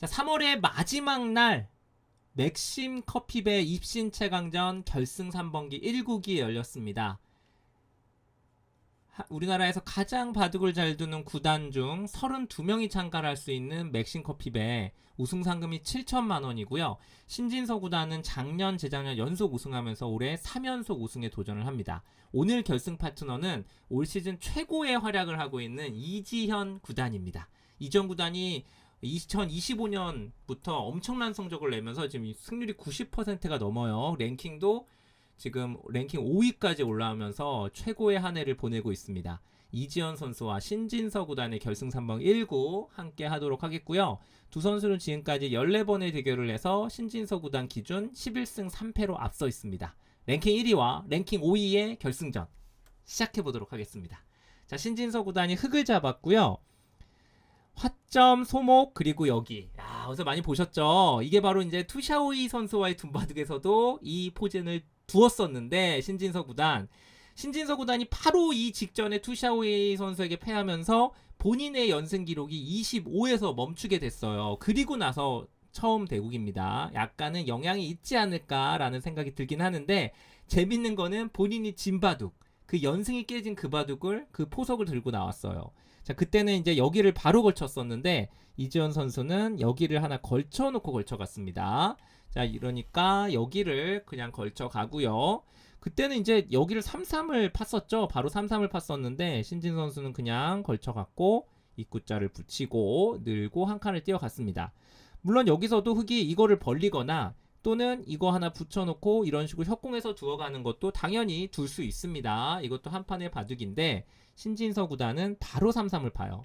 자, 3월의 마지막 날 맥심 커피배 입신 최강전 결승 3번기 1국이 열렸습니다. 하- 우리나라에서 가장 바둑을 잘 두는 구단 중 32명이 참가를 할 수 있는 맥심 커피배 우승 상금이 7천만 원이고요. 신진서 구단은 작년, 재작년 연속 우승하면서 올해 3연속 우승에 도전을 합니다. 오늘 결승 파트너는 올 시즌 최고의 활약을 하고 있는 이지현 구단입니다. 이전 구단이 2025년부터 엄청난 성적을 내면서 지금 승률이 90%가 넘어요. 랭킹도 지금 랭킹 5위까지 올라오면서 최고의 한 해를 보내고 있습니다. 이지현 선수와 신진서 구단의 결승 3번 1구 함께 하도록 하겠고요. 두 선수는 지금까지 14번의 대결을 해서 신진서 구단 기준 11승 3패로 앞서 있습니다. 랭킹 1위와 랭킹 5위의 결승전 시작해 보도록 하겠습니다. 자, 신진서 구단이 흙을 잡았고요. 화점, 소목 그리고 여기. 야, 어서 많이 보셨죠? 이게 바로 이제 투샤오이 선수와의 둔바둑에서도 이 포진을 두었었는데 신진서 구단 신진서 구단이 바로 이 직전에 투샤오이 선수에게 패하면서 본인의 연승 기록이 25에서 멈추게 됐어요. 그리고 나서 처음 대국입니다. 약간은 영향이 있지 않을까라는 생각이 들긴 하는데 재밌는 거는 본인이 진 바둑 그 연승이 깨진 그 바둑을 그 포석을 들고 나왔어요. 자 그때는 이제 여기를 바로 걸쳤었는데 이지현 선수는 여기를 하나 걸쳐 놓고 걸쳐 갔습니다. 자 이러니까 여기를 그냥 걸쳐 가고요. 그때는 이제 여기를 33을 팠었죠. 바로 33을 팠었는데 신진 선수는 그냥 걸쳐갖고 입구자를 붙이고 늘고 한 칸을 띄어갔습니다. 물론 여기서도 흙이 이거를 벌리거나 또는 이거 하나 붙여놓고 이런 식으로 협공해서 두어가는 것도 당연히 둘 수 있습니다. 이것도 한 판의 바둑인데 신진서 구단은 바로 33을 파요.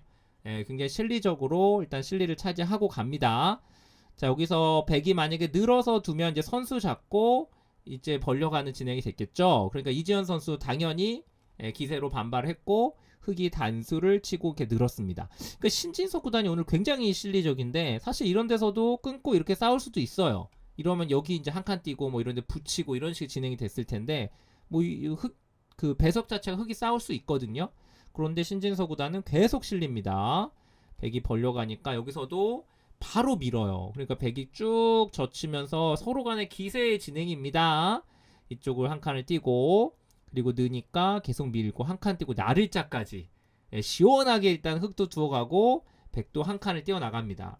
예, 굉장히 실리적으로 일단 실리를 차지하고 갑니다. 자 여기서 백이 만약에 늘어서 두면 이제 선수 잡고 이제 벌려가는 진행이 됐겠죠. 그러니까 이지현 선수 당연히 예, 기세로 반발을 했고 흑이 단수를 치고 이렇게 늘었습니다. 그러니까 신진석 구단이 오늘 굉장히 실리적인데 사실 이런 데서도 끊고 이렇게 싸울 수도 있어요. 이러면 여기 이제 한칸 띄고 뭐 이런 데 붙이고 이런 식의 진행이 됐을 텐데 뭐 흑 그 배석 자체가 흑이 싸울 수 있거든요. 그런데 신진석 구단은 계속 실립니다. 백이 벌려가니까 여기서도 바로 밀어요. 그러니까 백이 쭉 젖히면서 서로 간의 기세의 진행입니다. 이쪽을 한 칸을 띄고 그리고 느니까 계속 밀고 한칸 띄고 나를자까지 예, 시원하게 일단 흙도 두어가고 백도 한 칸을 띄어 나갑니다.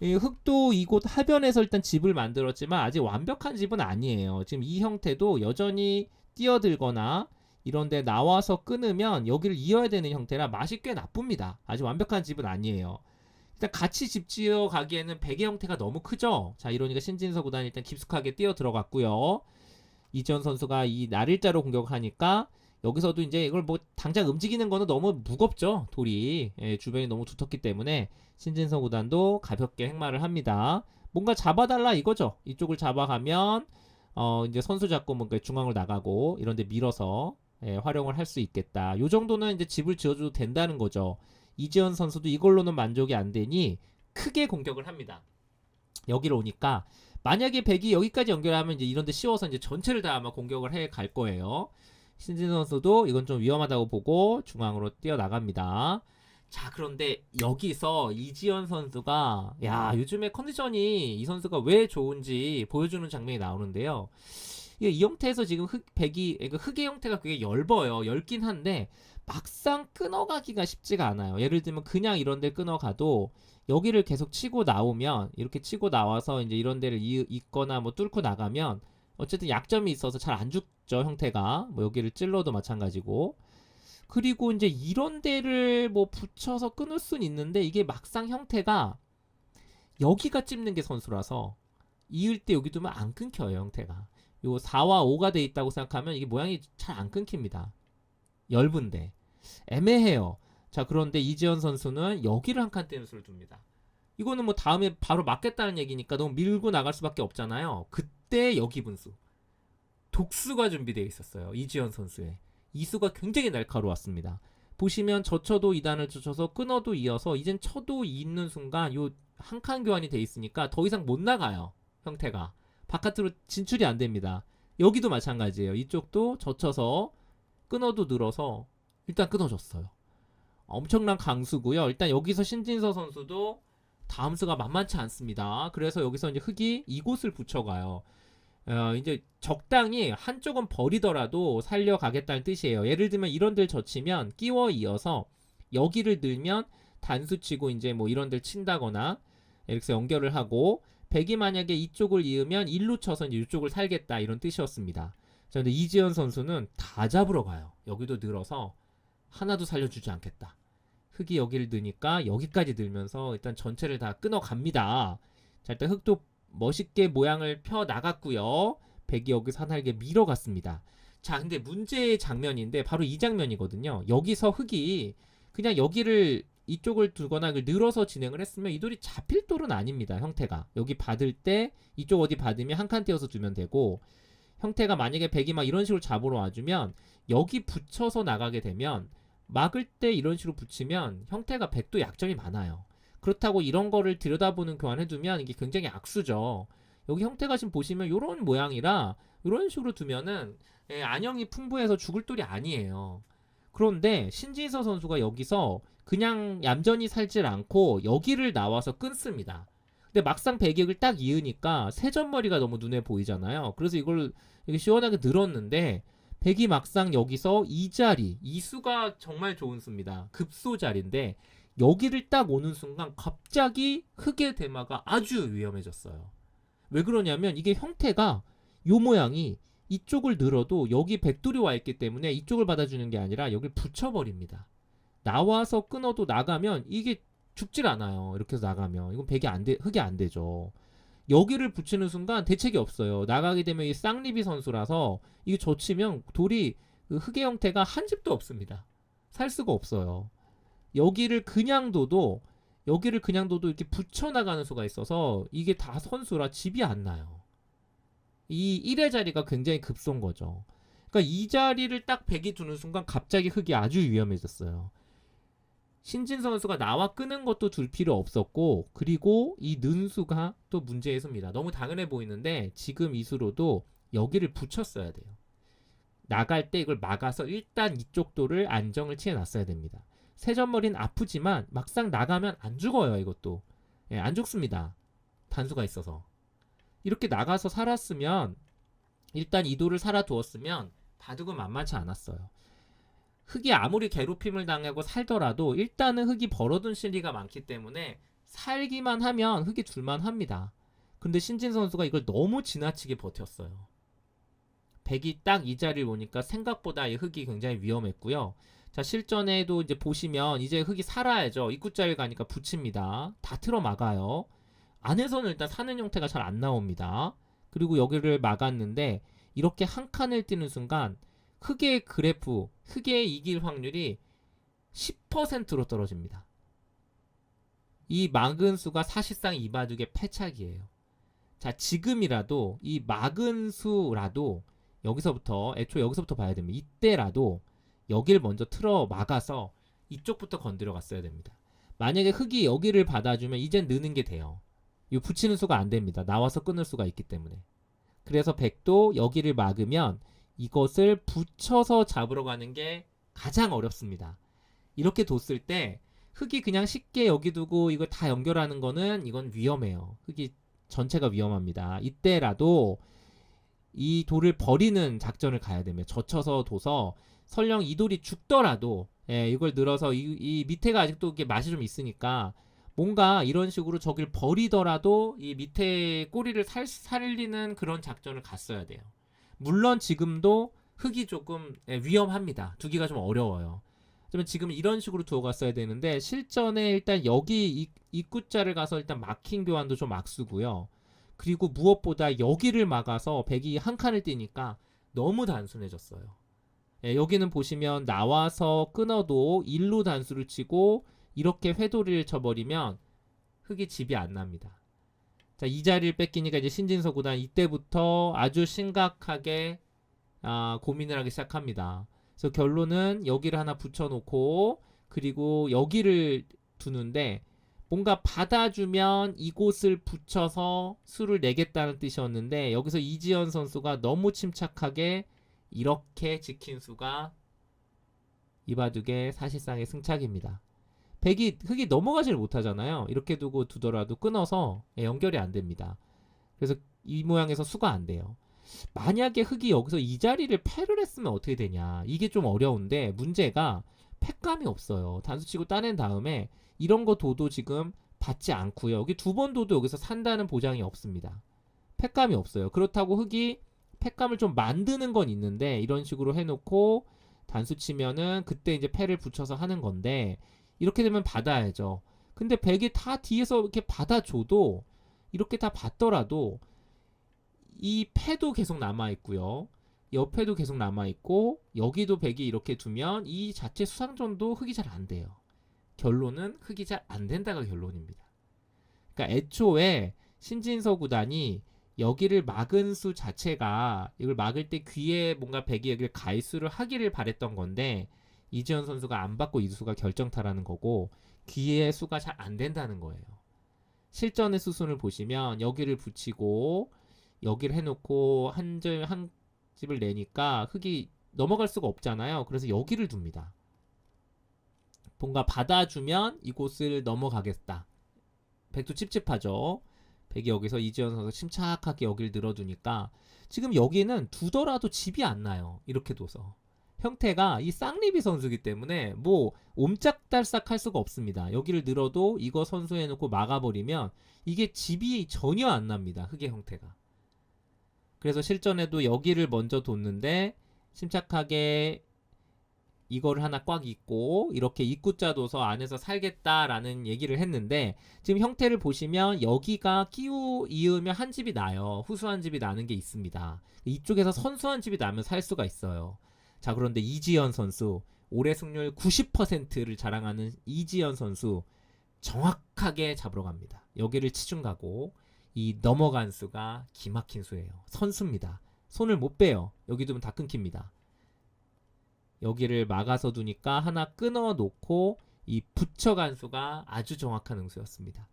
이 흙도 이곳 하변에서 일단 집을 만들었지만 아직 완벽한 집은 아니에요. 지금 이 형태도 여전히 뛰어들거나 이런데 나와서 끊으면 여기를 이어야 되는 형태라 맛이 꽤 나쁩니다. 아직 완벽한 집은 아니에요. 일단 같이 집 지어 가기에는 베개 형태가 너무 크죠. 자 이러니까 신진서 구단이 일단 깊숙하게 뛰어 들어갔고요. 이지현 선수가 이 날일자로 공격하니까 여기서도 이제 이걸 뭐 당장 움직이는 거는 너무 무겁죠 돌이 예, 주변이 너무 두텁기 때문에 신진서 구단도 가볍게 행마를 합니다. 뭔가 잡아달라 이거죠. 이쪽을 잡아가면 어 이제 선수 잡고 뭔가 중앙을 나가고 이런데 밀어서 예, 활용을 할 수 있겠다. 요 정도는 이제 집을 지어줘도 된다는 거죠. 이지현 선수도 이걸로는 만족이 안 되니 크게 공격을 합니다. 여기로 오니까 만약에 백이 여기까지 연결하면 이제 이런데 씌워서 이제 전체를 다 아마 공격을 해 갈 거예요. 신진 선수도 이건 좀 위험하다고 보고 중앙으로 뛰어 나갑니다. 자 그런데 여기서 이지현 선수가 야 요즘에 컨디션이 이 선수가 왜 좋은지 보여주는 장면이 나오는데요. 이게 이 형태에서 지금 흙 백이 그러니까 흙의 형태가 되게 얇아요. 얇긴 한데 막상 끊어가기가 쉽지가 않아요. 예를 들면 그냥 이런 데 끊어가도 여기를 계속 치고 나오면 이렇게 치고 나와서 이제 이런 데를 이, 잇거나 뭐 뚫고 나가면 어쨌든 약점이 있어서 잘 안 죽죠 형태가 뭐 여기를 찔러도 마찬가지고 그리고 이제 이런 데를 뭐 붙여서 끊을 수는 있는데 이게 막상 형태가 여기가 찝는 게 선수라서 이을 때 여기 두면 안 끊겨요 형태가 요 4와 5가 돼 있다고 생각하면 이게 모양이 잘 안 끊깁니다. 얇은데. 애매해요. 자 그런데 이지현 선수는 여기를 한칸 띄는 수를 둡니다. 이거는 뭐 다음에 바로 맞겠다는 얘기니까 너무 밀고 나갈 수밖에 없잖아요. 그때 여기 분수. 독수가 준비되어 있었어요 이지현 선수의. 이 수가 굉장히 날카로웠습니다. 보시면 젖혀도 2단을 젖혀서 끊어도 이어서 이젠 쳐도 있는 순간 요 한 칸 교환이 돼 있으니까 더 이상 못 나가요 형태가 바깥으로 진출이 안 됩니다 여기도 마찬가지예요 이쪽도 젖혀서 끊어도 늘어서 일단 끊어졌어요 엄청난 강수고요 일단 여기서 신진서 선수도 다음 수가 만만치 않습니다. 그래서 여기서 이제 흙이 이곳을 붙여가요. 어, 이제 적당히 한쪽은 버리더라도 살려가겠다는 뜻이에요. 예를 들면 이런 들 젖히면 끼워 이어서 여기를 들면 단수 치고 이제 뭐 이런 들 친다거나 이렇게 연결을 하고 백이 만약에 이쪽을 이으면 일로 쳐서 이제 이쪽을 살겠다 이런 뜻이었습니다. 자, 근데 이지현 선수는 다 잡으러 가요. 여기도 늘어서 하나도 살려주지 않겠다. 흙이 여기를 드니까 여기까지 들면서 일단 전체를 다 끊어 갑니다. 자, 일단 흙도 멋있게 모양을 펴 나갔고요. 백이 여기서 하나에게 밀어갔습니다. 자, 근데 문제의 장면인데 바로 이 장면이거든요. 여기서 흙이 그냥 여기를 이쪽을 두거나 그 늘어서 진행을 했으면 이 돌이 잡힐 돌은 아닙니다. 형태가 여기 받을 때 이쪽 어디 받으면 한 칸 띄어서 두면 되고 형태가 만약에 백이 막 이런 식으로 잡으러 와주면 여기 붙여서 나가게 되면 막을 때 이런 식으로 붙이면 형태가 백도 약점이 많아요. 그렇다고 이런 거를 들여다보는 교환해두면 이게 굉장히 악수죠. 여기 형태가 지금 보시면 이런 모양이라 이런 식으로 두면은 예, 안형이 풍부해서 죽을 돌이 아니에요. 그런데 신진서 선수가 여기서 그냥 얌전히 살질 않고 여기를 나와서 끊습니다. 근데 막상 배격을 딱 이으니까 세전머리가 너무 눈에 보이잖아요. 그래서 이걸 이렇게 시원하게 늘었는데 백이 막상 여기서 이 자리, 이 수가 정말 좋은 수입니다. 급소 자리인데 여기를 딱 오는 순간 갑자기 흙의 대마가 아주 위험해졌어요. 왜 그러냐면 이게 형태가 요 모양이 이쪽을 늘어도 여기 백돌이 와 있기 때문에 이쪽을 받아주는 게 아니라 여기를 붙여버립니다. 나와서 끊어도 나가면 이게 죽질 않아요. 이렇게 해서 나가면 이건 백이 안 돼, 흙이 안 되죠. 여기를 붙이는 순간 대책이 없어요. 나가게 되면 이 쌍리비 선수라서 이게 젖히면 돌이 그 흙의 형태가 한 집도 없습니다. 살 수가 없어요. 여기를 그냥 둬도 여기를 그냥 둬도 이렇게 붙여 나가는 수가 있어서 이게 다 선수라 집이 안 나요. 이 1의 자리가 굉장히 급소인 거죠. 그러니까 이 자리를 딱 백이 두는 순간 갑자기 흙이 아주 위험해졌어요. 신진 선수가 나와 끄는 것도 둘 필요 없었고 그리고 이 는수가 또 문제의 수입니다. 너무 당연해 보이는데 지금 이 수로도 여기를 붙였어야 돼요. 나갈 때 이걸 막아서 일단 이쪽 돌을 안정을 취해 놨어야 됩니다. 세전머리는 아프지만 막상 나가면 안 죽어요 이것도 예, 안 죽습니다. 단수가 있어서 이렇게 나가서 살았으면 일단 이 돌을 살아두었으면 바둑은 만만치 않았어요. 흙이 아무리 괴롭힘을 당하고 살더라도 일단은 흙이 벌어둔 실리가 많기 때문에 살기만 하면 흙이 줄만 합니다. 근데 신진 선수가 이걸 너무 지나치게 버텼어요. 백이 딱 이 자리를 오니까 생각보다 이 흙이 굉장히 위험했고요. 자 실전에도 이제 보시면 이제 흙이 살아야죠. 입구자를 가니까 붙입니다. 다 틀어 막아요. 안에서는 일단 사는 형태가 잘 안 나옵니다. 그리고 여기를 막았는데 이렇게 한 칸을 띄는 순간 흙의 그래프, 흙의 이길 확률이 10%로 떨어집니다. 이 막은 수가 사실상 이 바둑의 패착이에요. 자, 지금이라도 이 막은 수라도 여기서부터 애초 여기서부터 봐야 됩니다. 이때라도 여기를 먼저 틀어 막아서 이쪽부터 건드려 갔어야 됩니다. 만약에 흙이 여기를 받아주면 이젠 느는 게 돼요. 이 붙이는 수가 안 됩니다. 나와서 끊을 수가 있기 때문에. 그래서 백도 여기를 막으면 이것을 붙여서 잡으러 가는 게 가장 어렵습니다. 이렇게 뒀을 때 흙이 그냥 쉽게 여기 두고 이걸 다 연결하는 거는 이건 위험해요. 흙이 전체가 위험합니다. 이때라도 이 돌을 버리는 작전을 가야 됩니다. 젖혀서 둬서 설령 이 돌이 죽더라도 예, 이걸 늘어서 이, 이 밑에가 아직도 이게 맛이 좀 있으니까 뭔가 이런 식으로 저길 버리더라도 이 밑에 꼬리를 살, 살리는 그런 작전을 갔어야 돼요. 물론 지금도 흙이 조금 예, 위험합니다. 두기가 좀 어려워요. 그러면 지금 이런 식으로 두어 갔어야 되는데 실전에 일단 여기 입구자를 가서 일단 막힌 교환도 좀 악수고요. 그리고 무엇보다 여기를 막아서 백이 한 칸을 띄니까 너무 단순해졌어요. 예, 여기는 보시면 나와서 끊어도 일로 단수를 치고 이렇게 회도리를 쳐버리면 흙이 집이 안 납니다. 자, 이 자리를 뺏기니까 이제 신진서 구단 이때부터 아주 심각하게 아, 고민을 하기 시작합니다. 그래서 결론은 여기를 하나 붙여놓고 그리고 여기를 두는데 뭔가 받아주면 이곳을 붙여서 수를 내겠다는 뜻이었는데 여기서 이지연 선수가 너무 침착하게 이렇게 지킨 수가 이바둑의 사실상의 승착입니다. 백이 흙이 넘어가지를 못하잖아요. 이렇게 두고 두더라도 끊어서 예, 연결이 안 됩니다. 그래서 이 모양에서 수가 안 돼요. 만약에 흙이 여기서 이 자리를 패를 했으면 어떻게 되냐. 이게 좀 어려운데 문제가 팩감이 없어요. 단수 치고 따낸 다음에 이런 거 도도 지금 받지 않고요. 여기 두 번 도도 여기서 산다는 보장이 없습니다. 팩감이 없어요. 그렇다고 흙이 팩감을 좀 만드는 건 있는데 이런 식으로 해놓고 단수 치면은 그때 이제 패를 붙여서 하는 건데 이렇게 되면 받아야죠. 근데 백이 다 뒤에서 이렇게 받아줘도 이렇게 다 받더라도 이 패도 계속 남아 있고요. 옆에도 계속 남아 있고 여기도 백이 이렇게 두면 이 자체 수상전도 흙이 잘 안 돼요. 결론은 흙이 잘 안 된다가 결론입니다. 그러니까 애초에 신진서 구단이 여기를 막은 수 자체가 이걸 막을 때 귀에 뭔가 백이 여기를 가이수를 하기를 바랬던 건데 이지현 선수가 안 받고 이수가 결정타라는 거고 귀의 수가 잘 안 된다는 거예요. 실전의 수순을 보시면 여기를 붙이고 여기를 해놓고 한 점 한 집을 내니까 흙이 넘어갈 수가 없잖아요. 그래서 여기를 둡니다. 뭔가 받아주면 이곳을 넘어가겠다. 백도 찝찝하죠. 백이 여기서 이지현 선수 침착하게 여기를 늘어두니까 지금 여기는 두더라도 집이 안 나요. 이렇게 둬서. 형태가 이 쌍리비 선수기 때문에 뭐 옴짝달싹 할 수가 없습니다. 여기를 늘어도 이거 선수해 놓고 막아버리면 이게 집이 전혀 안 납니다. 흙의 형태가. 그래서 실전에도 여기를 먼저 뒀는데 침착하게 이거를 하나 꽉 입고 이렇게 입구자 둬서 안에서 살겠다라는 얘기를 했는데 지금 형태를 보시면 여기가 끼우 이으면 한 집이 나요. 후수한 집이 나는 게 있습니다. 이쪽에서 선수한 집이 나면 살 수가 있어요. 자 그런데 이지연 선수 올해 승률 90%를 자랑하는 이지연 선수 정확하게 잡으러 갑니다. 여기를 치중 가고 이 넘어간 수가 기막힌 수예요. 선수입니다. 손을 못 빼요. 여기 두면 다 끊깁니다. 여기를 막아서 두니까 하나 끊어 놓고 이 붙여간 수가 아주 정확한 응수였습니다.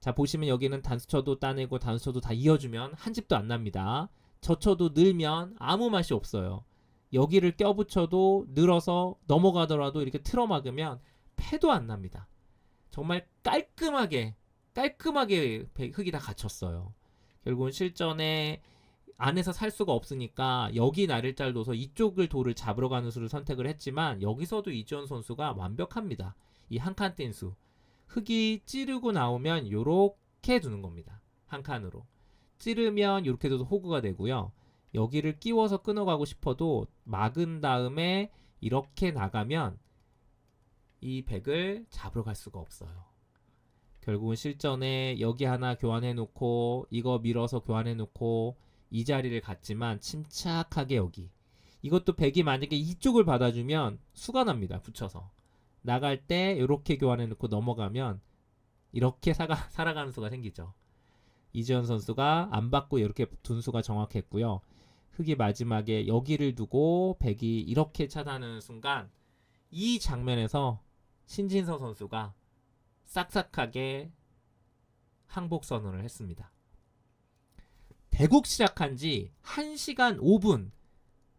자 보시면 여기는 단수쳐도 따내고 단수쳐도 다 이어주면 한 집도 안 납니다. 저쳐도 늘면 아무 맛이 없어요. 여기를 껴붙여도 늘어서 넘어가더라도 이렇게 틀어막으면 패도 안 납니다. 정말 깔끔하게 깔끔하게 배- 흙이 다 갇혔어요. 결국은 실전에 안에서 살 수가 없으니까 여기 나를 잘 둬서 이쪽을 돌을 잡으러 가는 수를 선택을 했지만 여기서도 이지원 선수가 완벽합니다. 이 한 칸 뗀 수. 흙이 찌르고 나오면 요렇게 두는 겁니다. 한 칸으로. 찌르면 이렇게 둬도 호구가 되고요. 여기를 끼워서 끊어가고 싶어도 막은 다음에 이렇게 나가면 이 백을 잡으러 갈 수가 없어요. 결국은 실전에 여기 하나 교환해 놓고 이거 밀어서 교환해 놓고 이 자리를 갔지만 침착하게 여기. 이것도 백이 만약에 이쪽을 받아주면 수가 납니다 붙여서. 나갈 때 이렇게 교환해 놓고 넘어가면 이렇게 사가, 살아가는 수가 생기죠. 이지현 선수가 안 받고 이렇게 둔 수가 정확했고요 흙이 마지막에 여기를 두고 백이 이렇게 차단하는 순간 이 장면에서 신진서 선수가 싹싹하게 항복 선언을 했습니다. 대국 시작한 지 1시간 5분.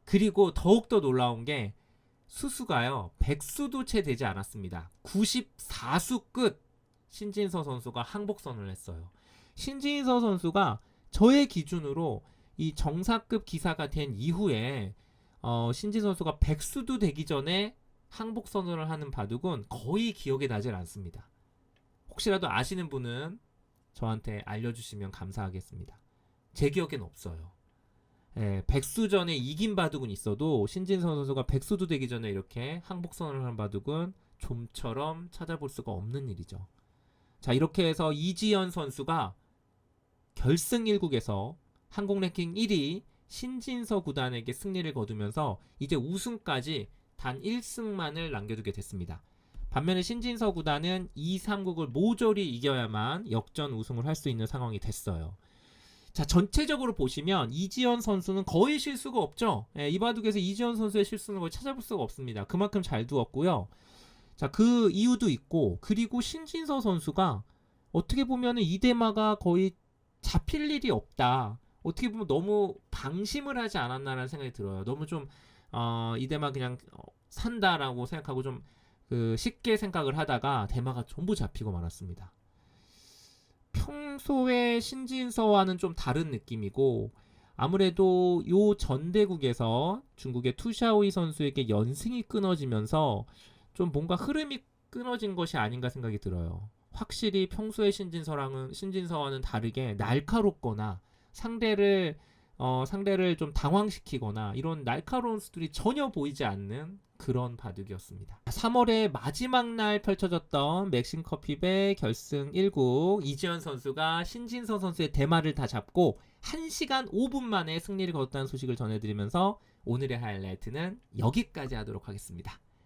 그리고 더욱더 놀라운 게 수수가요 100수도 채 되지 않았습니다. 94수 끝 신진서 선수가 항복 선언을 했어요. 신진서 선수가 저의 기준으로 이 정사급 기사가 된 이후에 어, 신진 선수가 100수도 되기 전에 항복 선언을 하는 바둑은 거의 기억에 나질 않습니다 혹시라도 아시는 분은 저한테 알려주시면 감사하겠습니다. 제 기억엔 없어요. 예, 백수 전에 이긴 바둑은 있어도 신진선 선수가 백수도 되기 전에 이렇게 항복선을 한 바둑은 좀처럼 찾아볼 수가 없는 일이죠. 자 이렇게 해서 이지연 선수가 결승 1국에서 한국 랭킹 1위 신진서 구단에게 승리를 거두면서 이제 우승까지 단 1승만을 남겨두게 됐습니다. 반면에 신진서 구단은 2, 3국을 모조리 이겨야만 역전 우승을 할 수 있는 상황이 됐어요. 자, 전체적으로 보시면 이지연 선수는 거의 실수가 없죠. 예, 이 바둑에서 이지연 선수의 실수는 거의 찾아볼 수가 없습니다. 그만큼 잘 두었고요. 자, 그 이유도 있고, 그리고 신진서 선수가 어떻게 보면은 이대마가 거의 잡힐 일이 없다. 어떻게 보면 너무 방심을 하지 않았나라는 생각이 들어요. 너무 좀, 어, 이대마 그냥 어, 산다라고 생각하고 좀 그 쉽게 생각을 하다가 대마가 전부 잡히고 말았습니다. 평소에 신진서와는 좀 다른 느낌이고 아무래도 요 전대국에서 중국의 투샤오이 선수에게 연승이 끊어지면서 좀 뭔가 흐름이 끊어진 것이 아닌가 생각이 들어요. 확실히 평소의 신진서랑은 신진서와는 다르게 날카롭거나 상대를 어, 상대를 좀 당황시키거나 이런 날카로운 수들이 전혀 보이지 않는 그런 바둑이었습니다. 3월의 마지막 날 펼쳐졌던 맥심 커피배 결승 1국 이지현 선수가 신진서 선수의 대마를 다 잡고 1시간 5분 만에 승리를 거뒀다는 소식을 전해드리면서 오늘의 하이라이트는 여기까지 하도록 하겠습니다.